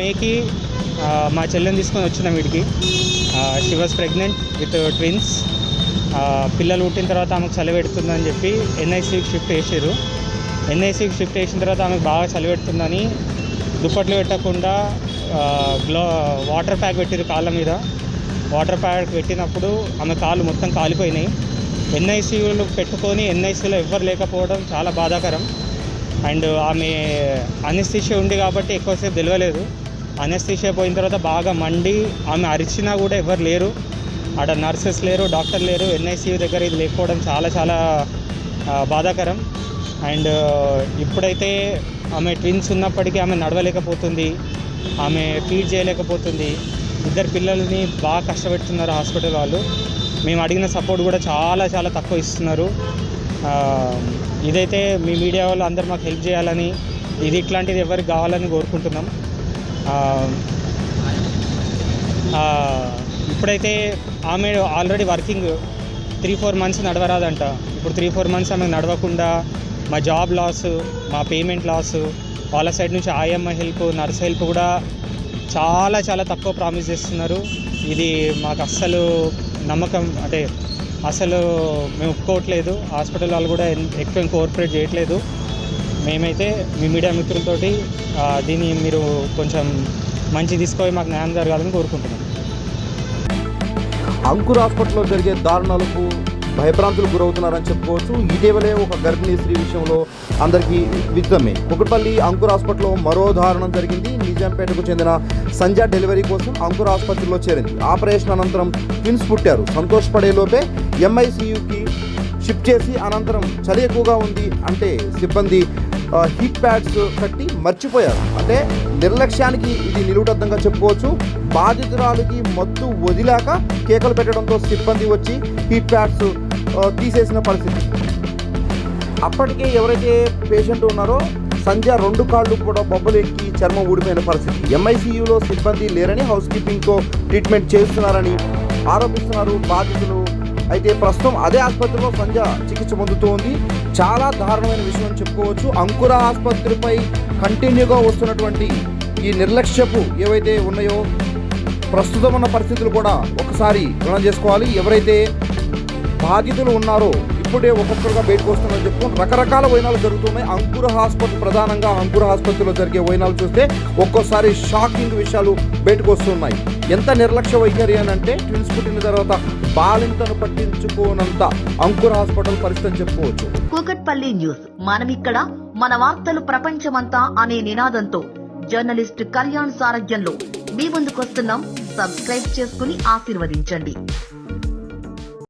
మేకి మా చెల్లెని తీసుకొని వచ్చినాం వీడికి. She was pregnant with twins పిల్లలు పుట్టిన తర్వాత ఆమెకు చలి పెడుతుందని చెప్పి ఎన్ఐసీకి షిఫ్ట్ చేసారు ఎన్ఐసీకి షిఫ్ట్ చేసిన తర్వాత ఆమెకు బాగా చలి పెడుతుందని దుప్పట్లు పెట్టకుండా గ్లో వాటర్ ప్యాక్ పెట్టారు కాళ్ళ మీద. వాటర్ ప్యాక్ పెట్టినప్పుడు ఆమె కాళ్ళు మొత్తం కాలిపోయినాయి. ఎన్ఐసీయూలు పెట్టుకొని ఎన్ఐసీలో ఎవ్వరు లేకపోవడం చాలా బాధాకరం. అండ్ ఆమె అనస్థిషియా ఉంది కాబట్టి ఎక్కువసేపు తెలియలేదు అనస్థిషియా పోయిన తర్వాత బాగా మండి ఆమె అరిచినా కూడా ఎవరు లేరు. అక్కడ నర్సెస్ లేరు డాక్టర్ లేరు. ఎన్ఐసియు దగ్గర ఇది లేకపోవడం చాలా చాలా బాధాకరం. అండ్ ఇప్పుడైతే ఆమె ట్విన్స్ ఉన్నప్పటికీ ఆమె నడవలేకపోతుంది. ఆమె ఫీడ్ చేయలేకపోతుంది. ఇద్దరు పిల్లల్ని బాగా కష్టపెడుతున్నారు హాస్పిటల్ వాళ్ళు. మేము అడిగిన సపోర్ట్ కూడా చాలా చాలా తక్కువ ఇస్తున్నారు. ఇదైతే మీ మీడియా వాళ్ళు అందరు మాకు హెల్ప్ చేయాలని ఇది ఇట్లాంటిది ఎవరికి కావాలని కోరుకుంటున్నాం. ఇప్పుడైతే ఆమె already working three four months నడవరాదంట. ఇప్పుడు త్రీ ఫోర్ మంత్స్ ఆమె నడవకుండా మా జాబ్ లాస్ మా పేమెంట్ లాస్ వాళ్ళ సైడ్ నుంచి ఆయమ్మ హెల్ప్ నర్స్ హెల్ప్ కూడా చాలా చాలా తక్కువ ప్రామిస్ చేస్తున్నారు. ఇది మాకు అస్సలు నమ్మకం అంటే అసలు మేము ఒప్పుకోవట్లేదు. హాస్పిటల్ వాళ్ళు కూడా ఎక్కువ కోఆపరేట్ చేయట్లేదు. మేమైతే మీ మీడియా మిత్రులతోటి దీన్ని మీరు కొంచెం మంచి తీసుకొని మాకు న్యాయం జరగాలని కోరుకుంటున్నాం. అంకుర్ హాస్పిటల్లో జరిగే దారుణాలకు భయభ్రాంతులు గురవుతున్నారని చెప్పుకోవచ్చు. ఇటీవలే ఒక గర్భిణీ స్త్రీ విషయంలో అందరికీ విదితమే కుకట్పల్లి అంకుర్ హాస్పిటల్లో మరో దారుణం జరిగింది. నిజాంపేటకు చెందిన సంజ డెలివరీ కోసం అంకుర్ ఆసుపత్రిలో చేరింది. ఆపరేషన్ అనంతరం ట్విన్స్ పుట్టారు. సంతోషపడే లోపే ఎంఐసియుకి షిఫ్ట్ చేసి అనంతరం చలి ఎక్కువగా ఉంది అంటే సిబ్బంది హీట్ ప్యాడ్స్ కట్టి మర్చిపోయారు. అంటే నిర్లక్ష్యానికి ఇది నిలువుటద్దంగా చెప్పుకోవచ్చు. బాధితురాలికి మత్తు వదిలాక కేకలు పెట్టడంతో సిబ్బంది వచ్చి హీట్ ప్యాడ్స్ తీసేసిన పరిస్థితి. అప్పటికే ఎవరైతే పేషెంట్ ఉన్నారో సంధ్య రెండు కాళ్ళు కూడా బొబ్బలు ఎక్కి చర్మం ఊడిపోయిన పరిస్థితి. ఎంఐసీయూలో సిబ్బంది లేరని హౌస్ కీపింగ్తో ట్రీట్మెంట్ చేస్తున్నారని ఆరోపిస్తున్నారు బాధితులు. అయితే ప్రస్తుతం అదే ఆసుపత్రిలో సంజ చికిత్స పొందుతూ ఉంది చాలా దారుణమైన విషయం అని చెప్పుకోవచ్చు. అంకుర ఆసుపత్రిపై కంటిన్యూగా వస్తున్నటువంటి ఈ నిర్లక్ష్యపు ఏవైతే ఉన్నాయో ప్రస్తుతం ఉన్న పరిస్థితులు కూడా ఒకసారి రుణం చేసుకోవాలి. ఎవరైతే బాధితులు ఉన్నారో ఇప్పుడే ఒక్కొక్కరుగా బయటకు వస్తున్నారని చెప్పుకుని రకరకాల వైనాలు జరుగుతున్నాయి. అంకుర హాస్పిటల్ ప్రధానంగా అంకుర ఆసుపత్రిలో జరిగే వైనాలు చూస్తే ఒక్కోసారి షాకింగ్ విషయాలు బయటకు వస్తున్నాయి. ఎంత నిర్లక్ష్య వైఖరి అని అంటే ట్విన్స్ పుట్టిన తర్వాత బాలింతను పట్టించుకోనంత అంకుర హాస్పిటల్ పరిస్థితి అని చెప్పుకోవచ్చు. కూకట్పల్లి న్యూస్. మనమిక్కడ మన వార్తలు ప్రపంచమంతా అనే నినాదంతో జర్నలిస్ట్ కళ్యాణ్ సారథ్యంలో మీ ముందుకొస్తున్నాం సబ్స్క్రైబ్ చేసుకుని ఆశీర్వదించండి.